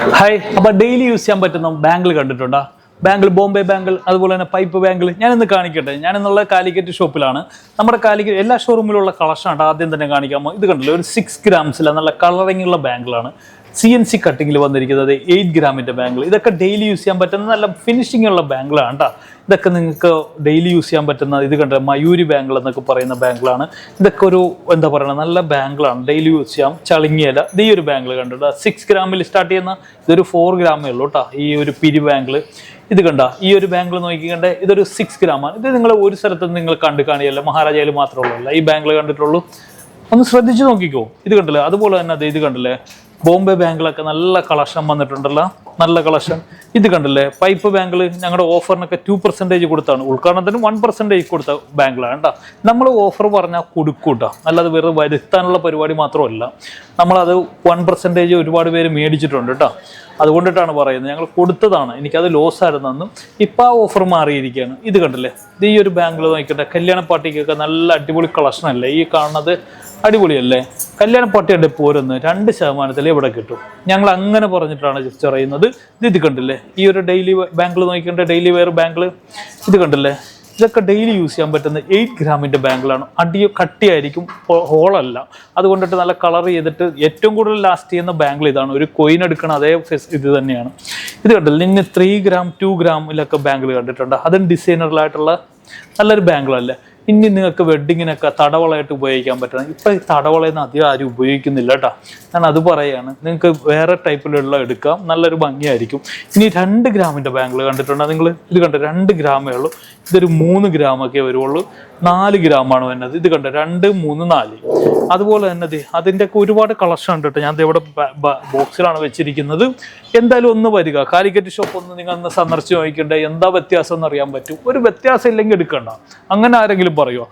Hi അപ്പോൾ daily use ചെയ്യാൻ പറ്റുന്ന ബാങ്കിൽ കണ്ടിട്ടുണ്ടോ? ബാങ്കിൾ ബോംബെ ബാങ്കിൾ അതുപോലെ തന്നെ പൈപ്പ് ബാങ്കിൾ ഞാൻ ഇന്ന് കാണിക്കട്ടെ. ഞാൻ ഇന്നുള്ള കാലിക്കറ്റ് ഷോപ്പിലാണ് നമ്മുടെ കാലിക്കറ്റ് എല്ലാ ഷോറൂമിലുള്ള കളക്ഷൻ ആണ് ആദ്യം തന്നെ കാണിക്കാമോ? ഇത് കണ്ടില്ലേ? ഒരു സിക്സ് ഗ്രാംസിലെ നല്ല കളറിങ്ങുള്ള ഉള്ള ബാങ്കിളാണ് സി എൻ സി കട്ടിങ്ങിൽ വന്നിരിക്കുന്നത് എയ്റ്റ് ഗ്രാമിന്റെ ബാങ്കിൾ ഇതൊക്കെ ഡെയിലി യൂസ് ചെയ്യാൻ പറ്റുന്ന നല്ല ഫിനിഷിംഗ് ഉള്ള ബാങ്കിളാണ് കേട്ടോ ഇതൊക്കെ നിങ്ങൾക്ക് ഡെയിലി യൂസ് ചെയ്യാൻ പറ്റുന്ന ഇത് കണ്ട? മയൂരി ബാങ്കിൾ എന്നൊക്കെ പറയുന്ന ബാങ്കിളാണ് ഇതൊക്കെ ഒരു എന്താ പറയുക നല്ല ബാങ്കിളാണ് ഡെയിലി യൂസ് ചെയ്യാം. ചളിങ്ങിയല ഇത് ഈ ഒരു ബാങ്കിൾ കണ്ടിട്ട് സിക്സ് ഗ്രാമിൽ സ്റ്റാർട്ട് ചെയ്യുന്ന ഇതൊരു ഫോർ ഗ്രാമേ ഉള്ളൂ കേട്ടോ ഈ ഒരു പിരി ബാങ്കിൾ ഇത് കണ്ട? ഈ ഒരു ബാങ്കിൾ നോക്കിക്കണ്ടേ ഇതൊരു സിക്സ് ഗ്രാമാണ് ഇത് നിങ്ങൾ ഒരു സ്ഥലത്ത് നിങ്ങൾ കണ്ടു കാണിയല്ല? മഹാരാജയിൽ മാത്രമേ ഉള്ളൂ ഈ ബാങ്കിൾ കണ്ടിട്ടുള്ളൂ. ഒന്ന് ശ്രദ്ധിച്ചു നോക്കിക്കോ. ഇത് കണ്ടില്ലേ? അതുപോലെ തന്നെ അത് ഇത് കണ്ടില്ലേ? ബോംബെ ബാങ്കിലൊക്കെ നല്ല കളക്ഷൻ വന്നിട്ടുണ്ടല്ലോ. നല്ല കളക്ഷൻ. ഇത് കണ്ടില്ലേ? പൈപ്പ് ബാങ്കിൽ ഞങ്ങളുടെ ഓഫറിനൊക്കെ ടു പെർസെന്റേജ് കൊടുത്താണ്. ഉദ്ഘാടനത്തിന് വൺ പെർസെന്റേജ് കൊടുത്ത ബാങ്കിലാണ് കേട്ടോ. നമ്മൾ ഓഫർ പറഞ്ഞാൽ കൊടുക്കൂട്ടോ കേട്ടോ. അല്ലാതെ വെറുതെ വരുത്താനുള്ള പരിപാടി മാത്രമല്ല. നമ്മളത് വൺ പെർസെന്റേജ് ഒരുപാട് പേര് മേടിച്ചിട്ടുണ്ട് കേട്ടോ. അതുകൊണ്ടിട്ടാണ് പറയുന്നത്. ഞങ്ങൾ കൊടുത്തതാണ്. എനിക്കത് ലോസ് ആയിരുന്നെന്നും ഇപ്പം ആ ഓഫർ മാറിയിരിക്കുകയാണ്. ഇത് കണ്ടില്ലേ? ഇത് ഈ ഒരു ബാങ്കിൽ നോക്കട്ടെ കല്യാണ പാർട്ടിക്കൊക്കെ നല്ല അടിപൊളി കളക്ഷൻ അല്ലേ ഈ കാണുന്നത് അടിപൊളിയല്ലേ? കല്യാണ പാർട്ടിയുടെ പോരുന്ന്. രണ്ട് ശതമാനത്തിൽ ഇവിടെ കിട്ടും. ഞങ്ങൾ അങ്ങനെ പറഞ്ഞിട്ടാണ് ജസ്റ്റ് ഇത് ഇത് കണ്ടില്ലേ? ഈ ഒരു ഡെയിലി ബാങ്കിൽ നോക്കിക്കേണ്ട? ഡെയിലി വെയർ ബാങ്കിൽ ഇത് കണ്ടില്ലേ? ഇതൊക്കെ ഡെയിലി യൂസ് ചെയ്യാൻ പറ്റുന്ന എയ്റ്റ് ഗ്രാമിന്റെ ബാങ്കിലാണ് അടി കട്ടിയായിരിക്കും. ഹോളല്ല അതുകൊണ്ടിട്ട് നല്ല കളർ ചെയ്തിട്ട് ഏറ്റവും കൂടുതൽ ലാസ്റ്റ് ചെയ്യുന്ന ബാങ്കിൽ ഇതാണ്. ഒരു കോയിൻ എടുക്കണ അതേ ഇത് തന്നെയാണ്. ഇത് കണ്ടില്ല? ഇന്ന് ത്രീ ഗ്രാം ടു ഗ്രാമിലൊക്കെ ബാങ്കിൽ കണ്ടിട്ടുണ്ട്. അതും ഡിസൈനറിലായിട്ടുള്ള നല്ലൊരു ബാങ്കിളല്ലേ ഇനി നിങ്ങൾക്ക് വെഡ്ഡിങ്ങിനൊക്കെ തടവളയായിട്ട് ഉപയോഗിക്കാൻ പറ്റണം. ഇപ്പം ഈ തടവളയെന്ന് അധികം ആരും ഉപയോഗിക്കുന്നില്ല കേട്ടോ ഞാൻ അത് പറയുകയാണ് നിങ്ങൾക്ക് വേറെ ടൈപ്പിലുള്ള എടുക്കാം. നല്ലൊരു ഭംഗിയായിരിക്കും. ഇനി രണ്ട് ഗ്രാമിന്റെ ബാങ്കിൾ കണ്ടിട്ടുണ്ടോ? നിങ്ങൾ ഇത് കണ്ടോ? രണ്ട് ഗ്രാമേ ഉള്ളൂ. ഇതൊരു മൂന്ന് ഗ്രാമൊക്കെ വരുള്ളൂ നാല് ഗ്രാമാണ് വരുന്നത് ഇത് കണ്ടോ? രണ്ട് മൂന്ന് നാല്. അതുപോലെ തന്നെ ദേ അതിന്റെ ഒക്കെ ഒരുപാട് കളക്ഷൻ ഉണ്ട് കേട്ടോ. ഞാൻ ഇവിടെ ബോക്സിലാണ് വെച്ചിരിക്കുന്നത്. എന്തായാലും ഒന്ന് വരിക. കാലിക്കറ്റ് ഷോപ്പ് ഒന്ന് നിങ്ങൾ ഒന്ന് സന്ദർശിച്ച് നോക്കിക്കണ്ടേ. എന്താ വ്യത്യാസം എന്ന് അറിയാൻ പറ്റും. ഒരു വ്യത്യാസം ഇല്ലെങ്കിൽ എടുക്കണ്ട. അങ്ങനെ ആരെങ്കിലും പറയുമോ